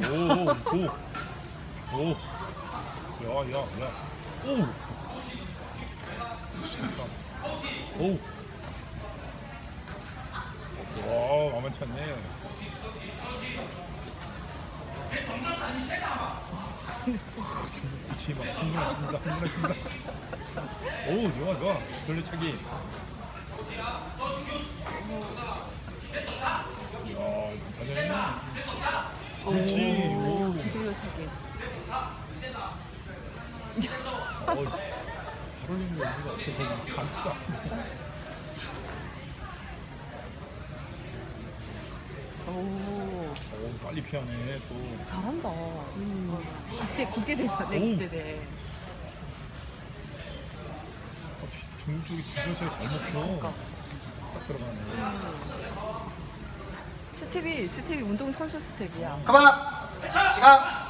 오, 오, 오. 오. 와, 만만치 않네. 그치, 막 흥분하십니다, 흥분하십니다. 오, 좋아, 좋아. 돌려차기. 야, 잘했네. 그렇지. 오. 잘 어울리는 거 의미가 없어서 감치가 오, 오, 빨리 피하네 또. 잘한다. 음. 국제, 국제대회네, 오. 국제대. 어, 뒤- 중국이 뒤져서 잘 먹혀. 그러니까. 딱 들어가네. 스텝이, 스텝이 운동 선수 스텝이야. 그만! 시간!